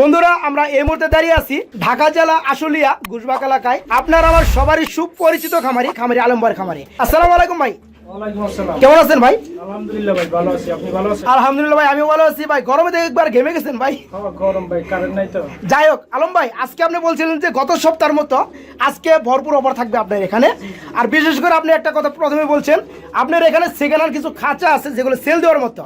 বন্ধুরা আমরা এই মুহূর্তে দাঁড়িয়ে আছি ঢাকা জেলা আশুলিয়া গুজবাক এলাকায়। আপনার আমার সবারই সুপরিচিত খামারি খামারি আলমবার খামারি। আসসালামু আলাইকুম ভাই। কেমন আছেন ভাই? আলহামদুলিল্লাহ ভাই ভালো আছি। আপনি ভালো আছেন? আলহামদুলিল্লাহ ভাই আমিও ভালো আছি ভাই। গরমে তো একবার ঘেমে গেছেন ভাই। গরম ভাই কারেন্ট নাই তো। যাই হোক আলম ভাই আজকে আপনি বলছিলেন যে গত সপ্তাহের মতো আজকে ভরপুর অফার থাকবে আপনার এখানে। আর বিশেষ করে আপনি একটা কথা প্রথমে বলছেন আপনার এখানে সেকেন্ড হ্যান্ড কিছু খাঁচা আছে যেগুলো সেল দেওয়ার মতো।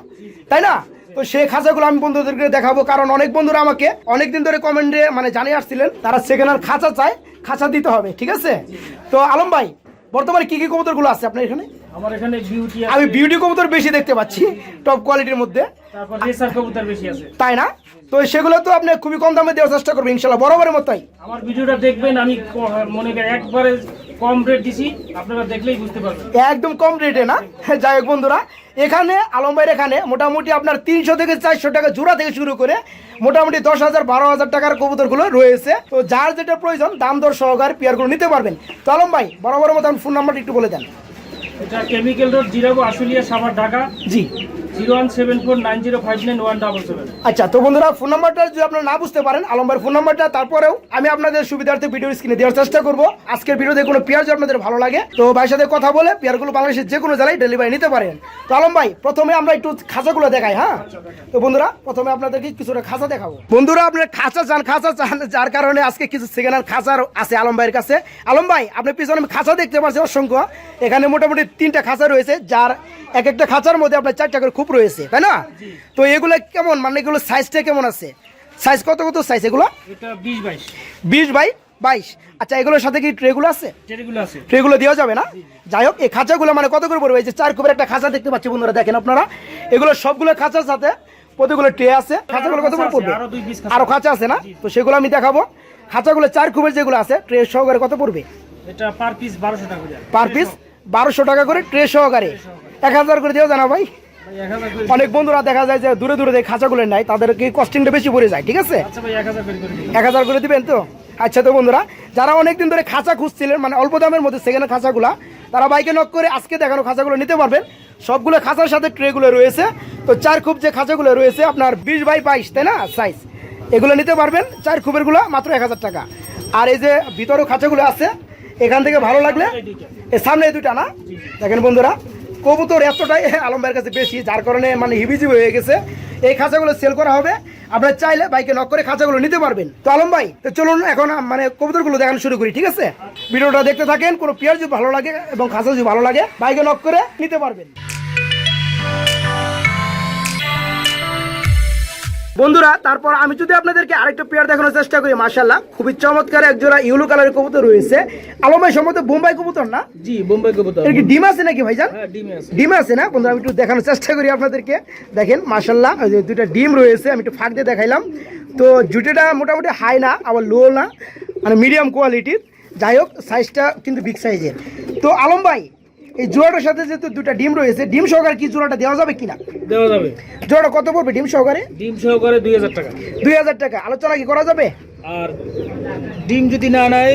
তাই না? তো সেই খাঁচাগুলো আমি বন্ধুদেরকে দেখাবো কারণ অনেক বন্ধুরা আমাকে অনেকদিন ধরে কমেন্টে মানে জানিয়ে আসছিলেন তারা হ্যান্ড খাঁচা চায় খাঁচা দিতে হবে ঠিক আছে? তো আলম ভাই বর্তমানে কি কি কবুতরগুলো আছে আপনার এখানে? আমার এখানে বিউটি আমি বিউটি কবুতর বেশি দেখতে পাচ্ছি টপ কোয়ালিটির মধ্যে। তারপর রেসার কবুতর বেশি আছে। তাই না? তো সেগুলো তো আপনি খুবই কম দামে দেওয়ার চেষ্টা করবেন ইনশাল্লাহ বরাবরের মতোই। আমার ভিডিওটা দেখবেন আমি মনে করি একবারে কম রেট দিছি আপনারা দেখলেই বুঝতে পারবেন। একদম কম রেটে না? যাই হোক বন্ধুরা এখানে আলম ভাইয়ের এখানে মোটামুটি আপনার তিনশো থেকে চারশো টাকা জোড়া থেকে শুরু করে মোটামুটি দশ হাজার বারো হাজার টাকার কবুতরগুলো রয়েছে। তো যার যেটা প্রয়োজন দাম দর সহকারে পেয়ারগুলো নিতে পারবেন। তো আলম ভাই বরাবর মতো ফোন নাম্বারটা একটু বলে দেন। এটা কেমিক্যাল রোড জিরাগো আশুলিয়া সাভার ঢাকা। জি। আচ্ছা তো বন্ধুরা ফোন নাম্বারটা যদি আপনারা না বুঝতে পারেন আলম ভাইয়ের ফোন নাম্বারটা, তারপরেও আমি আপনাদের সুবিধার্থে ভিডিও স্ক্রিনে দেওয়ার চেষ্টা করব। আজকের ভিডিওতে কোনো আপনাদের ভালো লাগে? তো ভাইয়ের সাথে কথা বলে বাংলাদেশের যে কোনো জেলায় ডেলিভারি নিতে পারেন। তো আলম ভাই প্রথমে আমরা একটু খাঁচাগুলো দেখাই হ্যাঁ? তো বন্ধুরা, প্রথমে আপনাদেরকে কিছুটা খাঁচা দেখাবো। বন্ধুরা আপনার খাঁচা চান খাঁচা চান, যার কারণে আজকে কিছু সেকেন্ড খাঁচার আছে আলম ভাইয়ের কাছে। আলম ভাই আপনি পিছনে আমি খাঁচা দেখতে পাচ্ছি, অসংখ্য। এখানে মোটামুটি তিনটা খাঁচা রয়েছে, যার এক একটা খাঁচার মধ্যে আপনার চারটা করে খুব রয়েছে তাই না? তো এগুলো কেমন? মানে এগুলো সাইজটা কেমন আছে? সাইজ কত কত সাইজ এগুলো? বিশ বাই বাইশ। আচ্ছা এগুলোর সাথে কি ট্রেগুলো আছে? ট্রেগুলো দেওয়া যাবে না? যাই হোক এই খাঁচাগুলো মানে কত করে পড়বে? এই যে চার কুবের একটা খাঁচা দেখতে পাচ্ছি বন্ধুরা দেখেন আপনারা। এগুলো সবগুলো খাঁচার সাথে প্রতিগুলো ট্রে আছে? খাঁচাগুলো কত করে পড়বে? আরও দুই পিস খাঁচা আছে। না? তো সেগুলো আমি দেখাবো। খাঁচাগুলো চার কুবের যেগুলো আছে ট্রে সহকারে কত পড়বে? এটা পার পিস বারোশো টাকা করে। পার পিস বারোশো টাকা করে ট্রে সহকারে। এক হাজার করে দেওয়া জানা ভাই? অনেক বন্ধুরা দেখা যায় যে দূরে দূরে যে খাঁচাগুলো নেয় তাদেরকে কস্টিংটা বেশি পড়ে যায় ঠিক আছে? আচ্ছা এক হাজার করে দিবেন। তো? আচ্ছা তো বন্ধুরা যারা অনেকদিন ধরে খাঁচা খুঁজছিলেন মানে অল্প দামের মধ্যে সেখানে খাঁচাগুলা তারা বাইকে নক করে আজকে দেখানো খাঁচাগুলো নিতে পারবেন। সবগুলো খাঁচার সাথে ট্রেগুলো রয়েছে। তো চার খুব যে খাঁচাগুলো রয়েছে আপনার বিশ বাই বাইশ তাই না? সাইজ এগুলো নিতে পারবেন চার খুবেরগুলো মাত্র এক হাজার টাকা। আর এই যে ভিতরেও খাঁচাগুলো আছে এখান থেকে ভালো লাগলে সামনে দুটা না? দেখেন বন্ধুরা কবুতর এতটাই আলম ভাইয়ের কাছে বেশি, যার কারণে মানে হিবিজিবি হয়ে গেছে। এই খাঁচাগুলো সেল করা হবে। আপনার চাইলে বাইকে নক করে খাঁচাগুলো নিতে পারবেন। তো আলম ভাই তো চলুন এখন মানে কবুতরগুলো দেখানো শুরু করি, ঠিক আছে? ভিডিওটা দেখতে থাকেন, কোনো পেয়ার যদি ভালো লাগে এবং খাঁচা যদি ভালো লাগে, বাইকে নক করে নিতে পারবেন। বন্ধুরা তারপর আমি যদি আপনাদেরকে আরেকটা পেয়ার দেখানোর চেষ্টা করি মাশাল্লাহ খুবই চমৎকার একজোড়া ইউলো কালারের কবুতর রয়েছে। আলমাই সম্মত বোম্বাই কবুতর না? জি বোম্বাই কবুতর। এর কি ডিম আছে নাকি ভাইজান? হ্যাঁ ডিম আছে। না? বন্ধুরা আমি একটু দেখানোর চেষ্টা করি আপনাদেরকে। দেখেন মাসাল্লাহ দুইটা ডিম রয়েছে আমি একটু ফাঁক দিয়ে দেখাইলাম। তো জুটেটা মোটামুটি হাই না আবার লো না মানে মিডিয়াম কোয়ালিটির যাই হোক সাইজটা কিন্তু বিগ সাইজের তো আলম ভাই এই জোড়াটার সাথে যেহেতু দুটা ডিম রয়েছে ডিম সহকারে কি জোড়াটা দেওয়া যাবে কিনা? দেওয়া যাবে। জোড়াটা কত পড়বে ডিম সহকারে? ডিম সহকারে দুই হাজার টাকা। দুই হাজার টাকা। আলোচনা কি করা যাবে? আর ডিম যদি না নেয়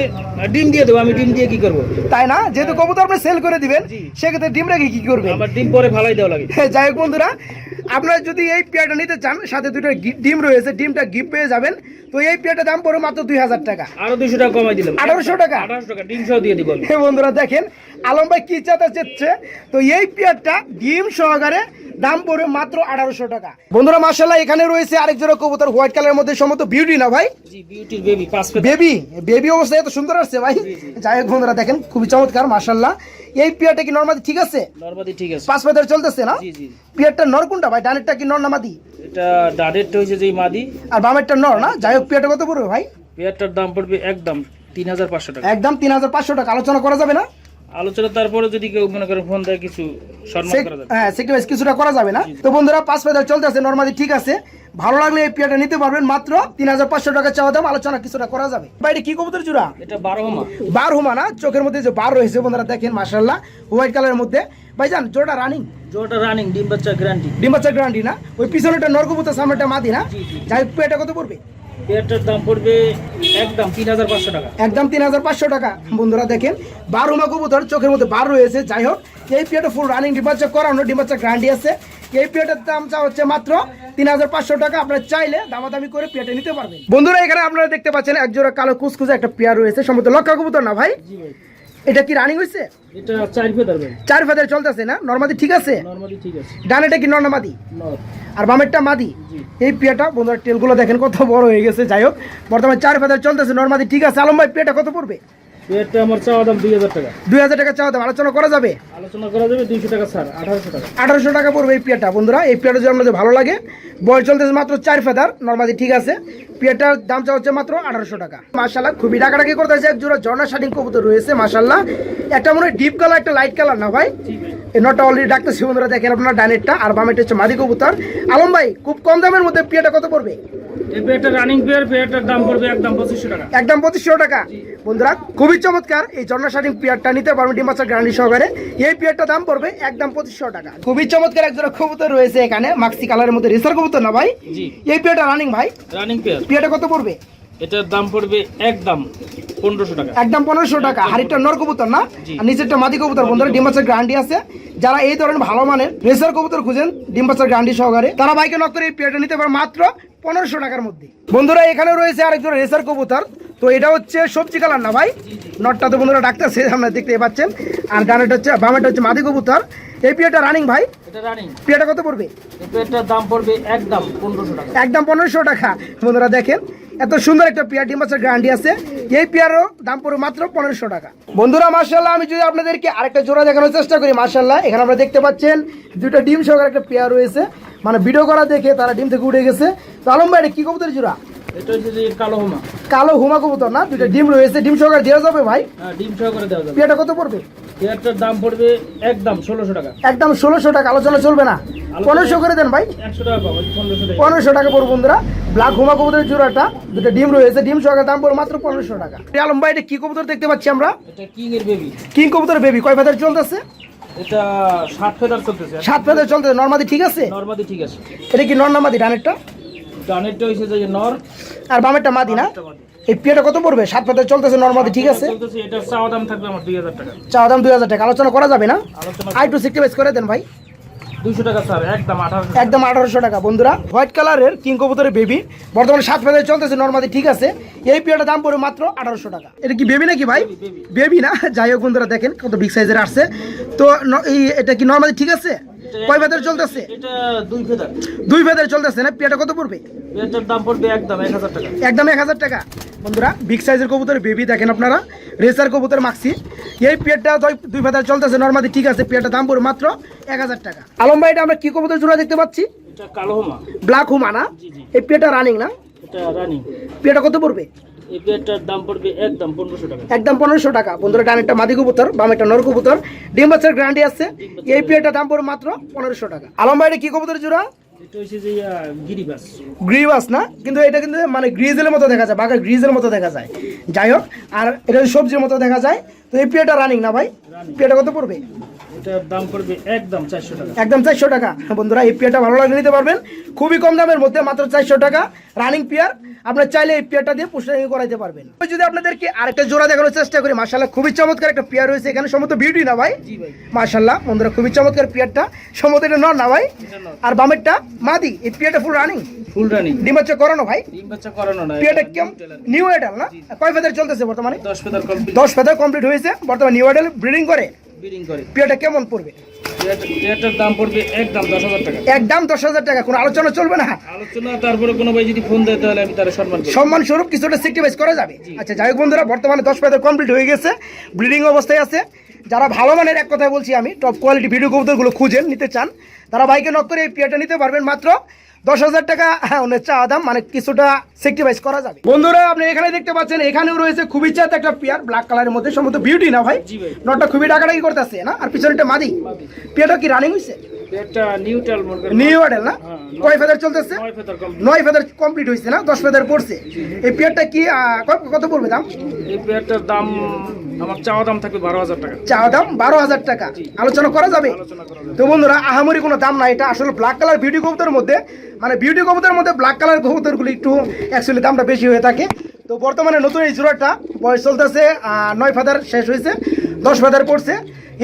ডিম দিয়ে দেবো আমি ডিম দিয়ে কি করব? তাই না? যেহেতু কবুতর আপনি সেল করে দিবেন সেক্ষেত্রে ডিম রেখে কি করবে আবার ডিম পরে ফালাই দেওয়া লাগে। হ্যাঁ, যাই হোক বন্ধুরা আপনারা যদি এই পেয়ারটা নিতে চান সাথে দুটো ডিম রয়েছে ডিমটা গিফট পেয়ে যাবেন। তো এই পেয়ারটার দাম পড়বে মাত্র দুই হাজার টাকা। আরও দুশো টাকা কমাই দিলাম। আঠারোশো টাকা? আঠারোশো টাকা ডিম সহ দিয়ে দিব বন্ধুরা দেখেন আলম ভাই কি চাতা চেচ্ছে? তো এই পেয়ারটা ডিম সহকারে দাম পড়বে মাত্র আঠারোশো টাকা। বন্ধুরা মার্শাল্লাহ এখানে রয়েছে আরেক জোড়া কবুতর হোয়াইট কালারের মধ্যে সম্মত বিউটি না ভাই? বেবি বেবি বেবি অবস্থা এত সুন্দর আসছে ভাই। যাই হোক বন্ধুরা দেখেন খুবই চমৎকার মার্শাল্লাহ এই পিয়ারটা কি নরমাদি ঠিক আছে? নরমাদি ঠিক আছে। পাঁচ পেয়ার চলতেছে না? জি জি। পেয়ারটা নর কোনটা ভাই? ডানেরটা কি নর মাদি? এটা ডানেরটা হয়েছে যে মাদি। আর বামেরটা নর না? যাই হোক পিয়ারটা কত পড়বে ভাই? পিয়ারটার দাম পড়বে একদম তিন হাজার পাঁচশো টাকা। একদম তিন হাজার পাঁচশো টাকা। আলোচনা করা যাবে না? আলোচনা তারপরে যদি কেউ মনে করে ফোন দেয় কিছু সম্মান করা যাবে। হ্যাঁ সেক্রিফাইস কিছুটা করা যাবে না। তো বন্ধুরা পাঁচ আছে নর্মালি ঠিক আছে। ভালো লাগলে এই পেয়ারটা নিতে পারবেন মাত্র তিন হাজার পাঁচশো টাকা চাওয়া দাম আলোচনা কিছুটা করা যাবে। বাইরে কি কবুতর এটা না? চোখের মধ্যে যে বার রয়েছে বন্ধুরা দেখেন মার্শাল্লাহ হোয়াইট কালারের মধ্যে। ভাইজান জোটা রানিং জোটা রানিং ডিম বাচ্চা গ্যারান্টি ডিম্বাচা গ্রান্ডি না? ওই পিছনেটা নরকবুতর সামনেটা মাদি না? যাই পেয়ারটা কত পড়বে? পেয়ারটার দাম পড়বে একদম তিন হাজার পাঁচশো টাকা। একদম তিন হাজার পাঁচশো টাকা। বন্ধুরা দেখেন বারো মা কবুতর চোখের মধ্যে বার রয়েছে। যাই হোক এই পেয়ারটা ফুল রানিং ডিম্বাচা করানো ডিম্বাচা গ্রান্ডি আছে। এই পেটের দাম চা হচ্ছে মাত্র তিন হাজার পাঁচশো টাকা। আপনার চাইলে দামাদামি করে পেটে নিতে পারবেন। বন্ধুরা এখানে আপনারা দেখতে পাচ্ছেন এক জোড়া কালো কুচকুচে একটা পেয়ার রয়েছে। সম্ভবত লক্ষা কবুতর না ভাই। এটা কি রানিং হইছে? এটা চার ফেদার ভাই। চার ফেদার চলতেছে না? নর্মাদি ঠিক আছে? নরমাদি ঠিক আছে। ডানেটা কি নরমাদি? নর। আর বামেরটা মাদি। এই পেয়াটা বন্ধুরা টেলগুলো দেখেন কত বড় হয়ে গেছে। যাই হোক বর্তমানে চার ফেদার চলতেছে নর্মাদি ঠিক আছে। আলম ভাই পেয়াটা কত পড়বে? এটা আমার চাওয়া দাম দুই হাজার টাকা। দুই হাজার টাকা চাওয়া দাম। আলোচনা করা যাবে? আলোচনা করা যাবে দুইশো টাকা স্যার আঠারোশো টাকা। আঠারোশো টাকা পড়বে এই পেয়ারটা। বন্ধুরা এই পেয়ারটা যদি আপনাদের ভালো লাগে বয়স চলতেছে মাত্র চার ফেদার। নর্মালি ঠিক আছে। পেয়ারটার দাম চা হচ্ছে মাত্র আঠারোশো টাকা। মাসাল্লাহ খুবই ডাকাডাকি করতেছে। এক জোড়া ঝর্ণা শাটিং কবুতর রয়েছে মাসাল্লাহ একটা মনে ডিপ কালার একটা লাইট কালার না ভাই? এই নটটা অলরেডি বন্ধুরা দেখেন আপনার ডানেরটা আর বামেরটা হচ্ছে মাদি কবুতর। আলম ভাই খুব কম দামের মধ্যে পেয়ারটা কত পড়বে? এই পেয়ারটা রানিং পেয়ার পেয়ারটার দাম পড়বে একদম পঁচিশশো টাকা। একদম পঁচিশশো টাকা। বন্ধুরা খুবই চমৎকার। এই ঝর্ণা পেয়ারটা নিতে পারবেন ডিমাচার গ্যারান্টি সহকারে। এই পেয়ারটা দাম পড়বে একদম পঁচিশশো টাকা। খুবই চমৎকার একজোড়া কবুতর রয়েছে এখানে। মাক্সি কালারের মধ্যে রেসার কবুতর না ভাই? এই পেয়ারটা রানিং ভাই? Running pair. পেয়ারটা কত পড়বে? এটার দাম পড়বে একদম পনেরোশো টাকা। একদম পনেরোশো টাকা। হাড়িটা নর কবুতর না? জি। আর নিচেরটা মাদি কবুতর বন্ধুরা ডিম্বাচার গ্যারান্টি আছে। যারা এই ধরনের ভালো মানের রেসার কবুতর খুঁজেন ডিম্বাচার গ্যারান্টি সহকারে তারা বাইকে নক করে এই পেয়ারটা নিতে পারে মাত্র পনেরোশো টাকার মধ্যে। বন্ধুরা এখানে রয়েছে আরেকজন রেসার কবুতর। তো এটা হচ্ছে সবজি কালার না ভাই? নটটা তো বন্ধুরা ডাক্তার সে আমরা দেখতে পাচ্ছেন। আর ডানাটা হচ্ছে বামেটা হচ্ছে মাদি কবুতর। এই পেয়ারটা রানিং ভাই? পেয়ারটা কত পড়বে? দাম পড়বে একদম পনেরোশো টাকা। একদম পনেরোশো টাকা। বন্ধুরা দেখেন এত সুন্দর একটা পেয়ার ডিম মাছের গ্যারান্টি আছে। এই পেয়ারও দাম পড়বে মাত্র পনেরোশো টাকা। বন্ধুরা মার্শাল্লাহ আমি যদি আপনাদেরকে আরেকটা জোড়া দেখানোর চেষ্টা করি মার্শাল্লাহ এখানে আমরা দেখতে পাচ্ছেন দুটো ডিম সহকারে একটা পেয়ার রয়েছে। মানে ভিডিও করা দেখে তারা ডিম থেকে উঠে গেছে। তো আলম ভাই এটা কি কবুতর জোড়া? এটা হচ্ছে কালো হোমা। কালো হুমা কবুতর না? দুটো ডিম রয়েছে। ডিম সহকারে দেওয়া যাবে ভাই? হ্যাঁ, ডিম সহকারে দেওয়া যাবে। পেয়ারটা কত পড়বে? পেয়ারটার দাম পড়বে একদম ষোলোশো টাকা। একদম ষোলোশো টাকা। আলোচনা চলবে না। পনেরোশো করে দেন ভাই। একশো টাকা পাবো পনেরোশো টাকা। পড়ব বন্ধুরা। ব্ল্যাক হুমা কবুতরের জোড়াটা। দুটো ডিম রয়েছে। ডিম সহকারে দাম পড়বে মাত্র পনেরোশো টাকা। আলম ভাই এটা কি কবুতর দেখতে পাচ্ছি আমরা? এটা কিং এর বেবি কিং কবুতর বেবি কয় ফেদার চলতেছে? এটা ষাট ফেদার চলতেছে। সাত ফেদার চলতেছে। নর্মাদি ঠিক আছে? নর্মাদি ঠিক আছে। এটা কি নর না ডানেরটা? ডানেরটা হয়েছে যে নর। আর বামেরটা মাদি না? এই পিয়াটা কত পড়বে? সাত ফেদার চলতেছে নর্মাদি ঠিক আছে? চলতেছে এটার চাওয়া দাম থাকবে আমার দুই হাজার টাকা। চাওয়া দাম দুই হাজার টাকা। আলোচনা করা যাবে না? আই টু করে দেন ভাই। দুইশো টাকা স্যার একদম আঠারোশো একদম টাকা। বন্ধুরা হোয়াইট কালারের কিং কবুতরের বেবি বর্তমানে সাত ফেদার চলতেছে নর্মাদি ঠিক আছে? এই পিয়াটার দাম পড়বে মাত্র আঠারোশো টাকা। এটা কি বেবি নাকি ভাই? বেবি না? যাই হোক বন্ধুরা দেখেন কত বিগ সাইজের আসছে। তো এই এটা কি নর্মাদি ঠিক আছে? কয় ফেদার চলতেছে? এটা দুই ফেদার দুই ফেদার চলতেছে না? পিয়াটা কত পড়বে? এটার দাম পড়বে একদম এক হাজার টাকা। একদম এক হাজার টাকা। বন্ধুরা বিগ সাইজের কবুতর বেবি দেখেন আপনারা। রেসার কবুতর মাক্সি এই পেয়ারটা দুই- দুই চলতেছে। নর্মালি ঠিক আছে পেয়ারটা দাম পড়বে মাত্র এক হাজার টাকা। আলম ভাই এটা আমরা কি কবুতর জোড়া দেখতে পাচ্ছি? এটা কালো হোমা। ব্ল্যাক হুমা না। এই পেয়ারটা রানিং না? এটা রানিং পেয়ারটা কত পড়বে? এই পেয়ারটার দাম পড়বে একদম পনেরোশো টাকা। একদম পনেরোশো টাকা। বন্ধুরা ডানেরটা মাদি কবুতর বামেরটা নর কবুতর। ডিম বাচ্চার গ্যারান্টি আছে। এই দাম পড়বে মাত্র পনেরোশো টাকা। আলম ভাই এটা কি কবুতর জোড়া? এটা হচ্ছে যে গিরিবাস। গ্রিবাস না? কিন্তু এটা কিন্তু মানে গ্রিজের মতো দেখা যায় বাঘের গ্রিজের মতো দেখা যায়। যাই হোক আর এটা সবজির মতো দেখা যায়। তো এই পেয়ারটা রানিং না ভাই? পেয়ারটা কত পড়বে? এটার দাম পড়বে একদম চারশো টাকা। একদম চারশো টাকা। বন্ধুরা এই পেয়ারটা ভালো লাগলে নিতে পারবেন। খুবই কম দামের মধ্যে মাত্র চারশো টাকা। রানিং পেয়ার আপনার চাইলে এই পেয়ারটা দিয়ে পুষ্টারিং করাইতে পারবেন। ওই যদি আপনাদেরকে আরেকটা জোড়া দেখানোর চেষ্টা করি মার্শাল্লাহ খুবই চমৎকার একটা পেয়ার রয়েছে এখানে। সমস্ত বিউটি না ভাই? মার্শাল্লাহ বন্ধুরা খুবই চমৎকার পেয়ারটা। সমস্ত এটা নর না ভাই? আর বামেরটা মাদি এই পেয়ারটা ফুল রানিং ফুল রানিং ডিমাচ্চা করানো ভাই? ডিম বাচ্চা করানো না পেয়ারটা নিউ এডাল না? কয় ফেদার চলতেছে বর্তমানে? দশ ফেদার কমপ্লিট দশ ফেদার কমপ্লিট হয়েছে। বর্তমানে নিউ এডাল ব্রিডিং করে। বিডিং করে। পেয়ারটা কেমন পড়বে? পেয়ারটা- দাম পড়বে একদম দশ হাজার টাকা। একদম দশ হাজার টাকা কোনো আলোচনা চলবে না? আলোচনা তারপরে কোনো ভাই যদি ফোন দেয় তাহলে আমি তার সম্মান সম্মান স্বরূপ কিছুটা সেক্টিভাইজ করা যাবে। আচ্ছা যাই হোক বন্ধুরা বর্তমানে দশ কমপ্লিট হয়ে গেছে। অবস্থায় আছে। যারা ভালো মানের এক কথায় বলছি আমি টপ কোয়ালিটি ভিডিও কবুতরগুলো খুঁজেন নিতে চান তারা বাইকে নক করে এই পেয়ারটা নিতে পারবেন। মাত্র দশ হাজার টাকা হ্যাঁ ওনার চাওয়া দাম মানে কিছুটা সেক্টিভাইজ করা যাবে। বন্ধুরা আপনি এখানে দেখতে পাচ্ছেন এখানেও রয়েছে খুবই চাত একটা পেয়ার ব্ল্যাক কালারের মধ্যে সম্ভবত বিউটি না ভাই? নটটা খুবই ডাকাডাকি করতেছে না? আর পিছনেটা মাদি। পেয়ারটা কি রানিং হয়েছে নিউ না? হ্যাঁ, কয় ফেদার চলতেছে? নয় ফেদার কমপ্লিট নয় ফেদার কমপ্লিট হয়েছে না? দশ ফেদার পড়ছে। এই পেয়ারটা কি কত- পড়বে দাম? এই পেয়ারটার দাম আমার চাওয়া দাম থাকবে বারো হাজার টাকা। চাওয়া দাম বারো হাজার টাকা। আলোচনা করা যাবে? তো বন্ধুরা আহামরি কোনো দাম না এটা আসলে ব্ল্যাক কালার বিউটি কবুতরের মধ্যে মানে বিউটি কবুতরের মধ্যে ব্ল্যাক কালার কবুতরগুলো একটু অ্যাকচুয়ালি দামটা বেশি হয়ে থাকে। তো বর্তমানে নতুন এই জোড়াটা বয়স চলতেছে নয় ফাদার শেষ হয়েছে দশ ফাদার পড়ছে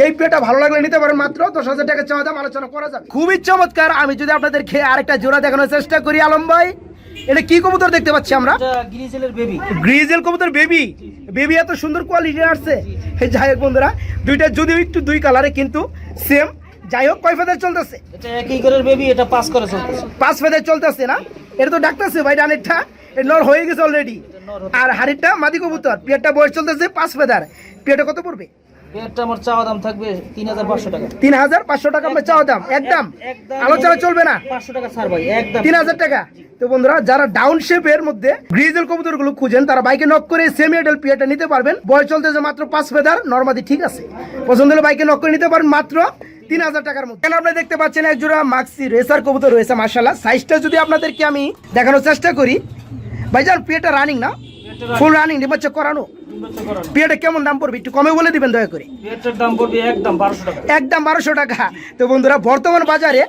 এই পেটা ভালো লাগলে নিতে পারেন মাত্র দশ হাজার টাকা চাওয়া দাম আলোচনা করা যাবে। খুবই চমৎকার। আমি যদি আপনাদের খেয়ে আরেকটা জোড়া দেখানোর চেষ্টা করি আলম ভাই এটা কি কবুতর দেখতে পাচ্ছি আমরা? গ্রিজেলের বেবি গ্রিজেল কবুতর বেবি বেবি এত সুন্দর কোয়ালিটি আসছে। যাই হোক বন্ধুরা দুইটা যদিও একটু দুই কালারে কিন্তু সেম যাই হোক কয় ফেদার চলতেছে? এটা একই করে বেবি এটা পাস করে চলতেছে। পাঁচ ফেদার চলতেছে না? এটা তো ডাকতেছে ভাই ডানেরটা। নর হয়ে গেছে অলরেডি আর হাড়িটা মাদি কবুতর। পেটটা বয়স চলতেছে পাঁচ ফেদার। পেটে কত পড়বে? এটা আমার চাওয়া দাম থাকবে তিন হাজার পাঁচশো টাকা। তিন হাজার পাঁচশো টাকা আপনার চাওয়া দাম। একদম। একদম। আলোচনা চলবে না। পাঁচশো টাকা ছাড় ভাই একদম। তিন হাজার টাকা। তো বন্ধুরা যারা ডাউন শেপের মধ্যে গ্রিজেল কবুতরগুলো খুঁজেন তারা বাইকে নক করে সেমি এডেল পিয়াটা নিতে পারবেন। বয়স চলতেছে মাত্র পাঁচ ফেদার। নর্মাদি ঠিক আছে। পছন্দ হলে বাইকে নক করে নিতে পারেন। মাত্র তিন হাজার টাকার মধ্যে। আপনারা দেখতে পাচ্ছেন একজোড়া মাক্সি রেসার কবুতর রয়েছে মার্শাল্লাহ সাইজটা যদি আপনাদেরকে আমি দেখানোর চেষ্টা করি ভাইজান পেটা রানিং না? ফুল রানিং নিবাচ্চা করানো। পিয়াটা কেমন দাম পড়বে? একটু কমে বলে দিবেন দয়া করে। দাম পড়বে একদম বারোশো টাকা। একদম বারোশো টাকা। তো বন্ধুরা বর্তমান বাজারে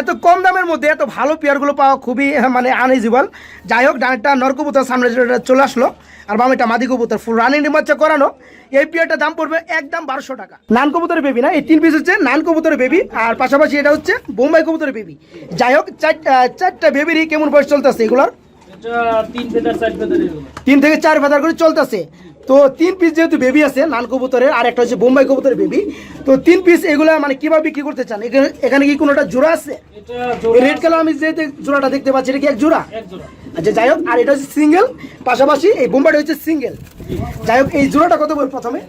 এত কম দামের মধ্যে এত ভালো পেয়ারগুলো পাওয়া খুবই মানে আনইজিবল যাই হোক ডানটা নরকবুতর সামনে চলে আসলো আর বামেটা মাদি কবুতর ফুল রানিং নির্বাচন করানো এই পেয়ারটার দাম পড়বে একদম বারোশো টাকা। নান কবুতরের বেবি না? এই তিন পিস হচ্ছে নান কবুতরের বেবি আর পাশাপাশি এটা হচ্ছে বোম্বাই কবুতরের বেবি যাই হোক চারটা বেবিরই কেমন বয়স চলতেছে এগুলোর? তিন থেকে চার ফেদার করে চলতেছে। তো তিন পিস যেহেতু বেবি আছে লাল কবুতরের আর একটা হচ্ছে বোম্বাই কবুতরের বেবি তো তিন পিস এগুলো মানে কীভাবে বিক্রি করতে চান? এখানে কি কোনোটা জোড়া আছে? রেড কালার আমি যে যে জোড়াটা দেখতে পাচ্ছি এটা কি এক জোড়া? আচ্ছা যাই হোক আর এটা হচ্ছে সিঙ্গেল পাশাপাশি এই বোম্বাইটা হচ্ছে সিঙ্গেল যাই হোক এই জোড়াটা কত বল প্রথমে?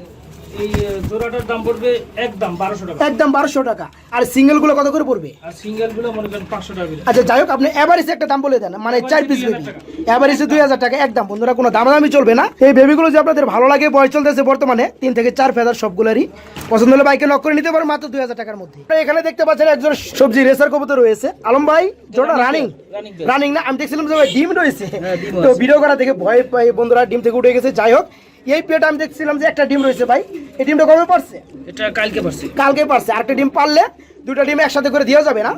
এই জোড়াটার দাম পড়বে একদম বারোশো টাকা। একদম বারোশো টাকা। আর সিঙ্গেল কত করে পড়বে? আর সিঙ্গেল মনে করেন পাঁচশো টাকা আচ্ছা যাই হোক আপনি এভারেজে একটা দাম বলে দেন। মানে চার পিস বেবি এভারেজে দুই হাজার টাকা একদম। বন্ধুরা কোনো দামাদামি চলবে না। এই বেবিগুলো যে আপনাদের ভালো লাগে বয়স চলতেছে বর্তমানে তিন থেকে চার ফেদার সবগুলোরই। পছন্দ হলে বাইকে নক করে নিতে পারেন মাত্র দুই হাজার টাকার মধ্যে। এখানে দেখতে পাচ্ছেন একজন সবজি রেসার কবুতর রয়েছে। আলম ভাই জোড়া রানিং রানিং না? আমি দেখছিলাম যে ডিম রয়েছে। হ্যাঁ, তো। ভিডিও করা দেখে ভয় পাই বন্ধুরা ডিম থেকে উঠে গেছে। যাই হোক এই পেটা আমি দেখছিলাম যে একটা ডিম রয়েছে ভাই। এই ডিমটা কবে পারছে এটা কালকে পারছি কালকে পারছে আরেকটা ডিম পারলে দুটা ডিম একসাথে করে দেওয়া যাবে না।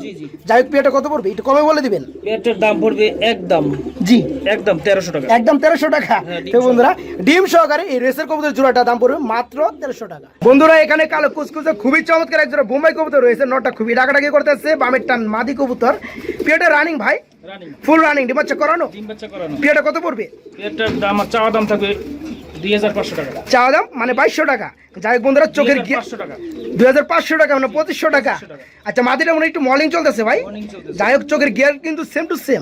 যাই হোক পেটা কত পড়বে? এটা কবে বলে দিবেন। পেটের দাম পড়বে একদম। জি। একদম তেরোশো টাকা। একদম তেরোশো টাকা। হ্যাঁ, তো বন্ধুরা ডিম সহকারে এই রেসের কবুতর জোড়াটা দাম পড়বে মাত্র তেরোশো টাকা। বন্ধুরা এখানে কালো কুচকুচে খুবই চমৎকার এক জোড়া বোম্বাই কবুতর রয়েছে। নটা খুবই ডাকাডাকি করতেছে। বামের টান মাদি কবুতর। পেটে রানিং ভাই? রানিং ফুল রানিং ডিম বাচ্চা করানো? ডিম বাচ্চা করানো। পেটা কত পড়বে? পেটের দাম চাওয়া দাম থাকবে চাওয়া দাম? মানে বাইশশো টাকা। যাই বন্ধুরা চোখের দুই হাজার পাঁচশো টাকা। মানে পঁচিশশো টাকা। আচ্ছা মাদিটা মনে একটু মর্নিং চলতেছে ভাই? যাই হোক চোখের গিয়ার কিন্তু সেম টু সেম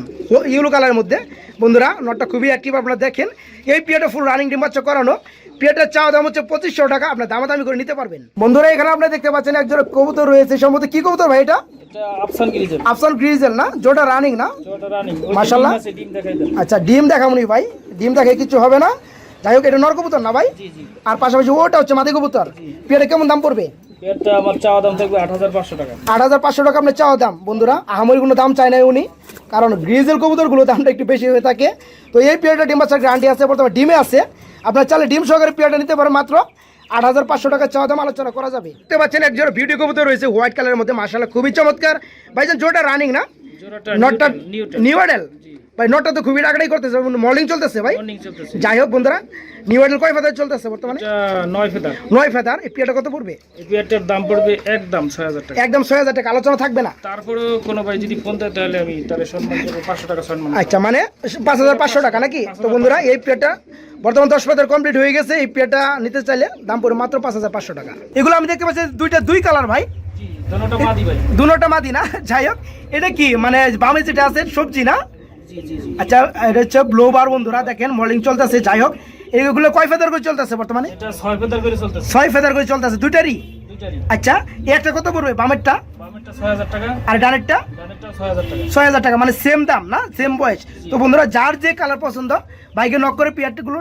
ইউলো কালারের মধ্যে। বন্ধুরা নটটা খুবই অ্যাক্টিভ আপনারা দেখেন। এই পিয়াটা ফুল রানিং ডিম্বাচ্চ করানো। পিয়াটার চাওয়া দাম হচ্ছে পঁচিশশো টাকা আপনার দামাদামি করে নিতে পারবেন। বন্ধুরা এখানে আপনারা দেখতে পাচ্ছেন একজন কবুতর রয়েছে। সম্ভবত কি কবুতর ভাই এটা? আফসান গ্রিজেল না? যেটা রানিং না? দেন। আচ্ছা ডিম দেখামনি ভাই। ডিম দেখে কিছু হবে না। যাই হোক এটা নর কবুতর না ভাই? জি জি। আর পাশাপাশি ওটা হচ্ছে মাদি কবুতর। পিয়াটা কেমন দাম পড়বে? পেটটা আমার চাওয়া দাম থাকবে আট হাজার পাঁচশো টাকা। আট হাজার পাঁচশো টাকা আপনার চাওয়া দাম। বন্ধুরা আহামরি কোনো দাম চায় না উনি। কারণ গ্রিজেল কবুতরগুলো দামটা একটু বেশি হয়ে থাকে। তো এই পিরিয়ডটা ডিম বাচ্চার গ্যারান্টি আছে বর্তমানে ডিমে আছে। আপনার চাইলে ডিম সহকারে পিরিয়ডটা নিতে পারেন মাত্র আট হাজার পাঁচশো টাকা চাওয়া দাম আলোচনা করা যাবে। দেখতে পাচ্ছেন একজন কবুতর রয়েছে হোয়াইট কালারের মধ্যে। মাসালা খুবই চমৎকার। ভাইজান জোটা রানিং না? নটটা নিউ ভাই নটটা তো খুবই ডাকাডাই করতেছে মর্নিং চলতেছে ভাই। যাই হোক বন্ধুরা নিউ মডেল কয় ফেদার চলতেছে বর্তমানে? নয় ফেদার নয় ফেদার এই কত পড়বে? এই দাম পড়বে একদম ছয় হাজার টাকা। একদম ছয় হাজার টাকা আলোচনা থাকবে না। তারপরেও কোনো ভাই যদি ফোন দেয় তাহলে আমি তাহলে সম্মান করব পাঁচশো টাকা সম্মান আচ্ছা মানে পাঁচ হাজার পাঁচশো টাকা নাকি? তো বন্ধুরা এই প্লেটটা বর্তমান দশ পাতার কমপ্লিট হয়ে গেছে এই প্লেটটা নিতে চাইলে দাম পড়ে মাত্র পাঁচ হাজার পাঁচশো টাকা। এগুলো আমি দেখতে পাচ্ছি দুইটা দুই কালার ভাই। জি দোনোটা মাদি না? যাই হোক এটা কি মানে বামে যেটা আছে সবজি না? আচ্ছা এটা হচ্ছে ব্লোবার বন্ধুরা দেখেন মর্নিং চলতেছে যাই হোক। এইগুলো কয় ফেদার করে চলতেছে বর্তমানে? ছয় ফেদার করে চলতেছে। ছয় ফেদার করে চলতেছে দুইটারই? আচ্ছা একটা কত পড়বে বামেরটা? আর ডানেরটা? ডানেরটা ছয় হাজার টাকা। মানে সেম দাম না? সেম বয়স। তো বন্ধুরা যার যে কালার পছন্দ বাইকে নক করে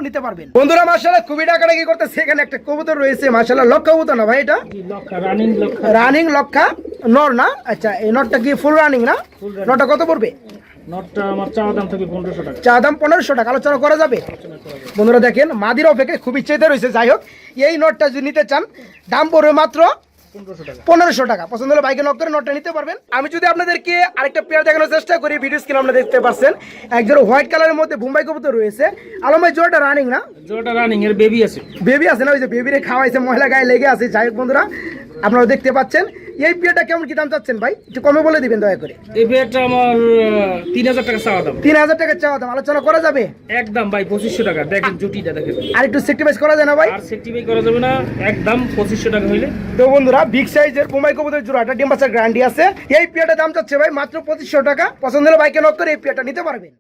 নিতে পারবেন। বন্ধুরা খুবই ডাকাডাকি এখানে একটা কবুতর রয়েছে মাসাল্লাহ লক্ষ কবুতর না ভাই এটা? রানিং লক্ষা নর না? আচ্ছা এই নটটা কি ফুল রানিং না। নটটা কত পড়বে? নটটা আমার চাওয়া দাম থাকে পনেরোশো টাকা। চা দাম পনেরোশো টাকা আলোচনা করা যাবে। বন্ধুরা দেখেন মাদির অপেক্ষায় খুব ইচ্ছেতে রয়েছে। যাই হোক এই নটটা যদি নিতে চান দাম পড়বে মাত্র পনেরোশো টাকা। পছন্দ হলে বাইকে নক করে নোটটা নিতে পারবেন। আমি যদি আপনাদেরকে আরেকটা পেয়ার দেখানোর চেষ্টা করি ভিডিও স্ক্রিন আপনারা দেখতে পাচ্ছেন একজন হোয়াইট কালারের মধ্যে বোম্বাই কবুতর রয়েছে। আলমাই জোরটা রানিং না? জোড়াটা রানিং এর বেবি আছে। বেবি আছে না? ওই যে বেবিরে খাওয়াইছে মহিলা গায়ে লেগে আছে। যাই হোক বন্ধুরা আপনারা দেখতে পাচ্ছেন এই পেয়ারটা কেমন কি দাম চাচ্ছেন ভাই? একটু কমে বলে দিবেন দয়া করে। এই পেয়ারটা আমার তিন হাজার টাকা চাওয়া দাম। তিন হাজার টাকা চাওয়া দাম। আলোচনা করা যাবে? একদম ভাই পঁচিশশো টাকা। দেখেন জুটিটা দেখেন। আর একটু সেক্টিভাইজ করা যায় না ভাই? আর সেক্টিভাই করা যাবে না। একদম পঁচিশশো টাকা হইলে। তো বন্ধুরা বিগ সাইজের বোমাই কবুতর জোড়াটা ডিম বাচ্চার গ্যারান্টি আছে। এই পেয়ারটা দাম চাচ্ছে ভাই মাত্র পঁচিশশো টাকা। পছন্দ হলে বাইকে নক করে এই পেয়ারটা নিতে পারবেন।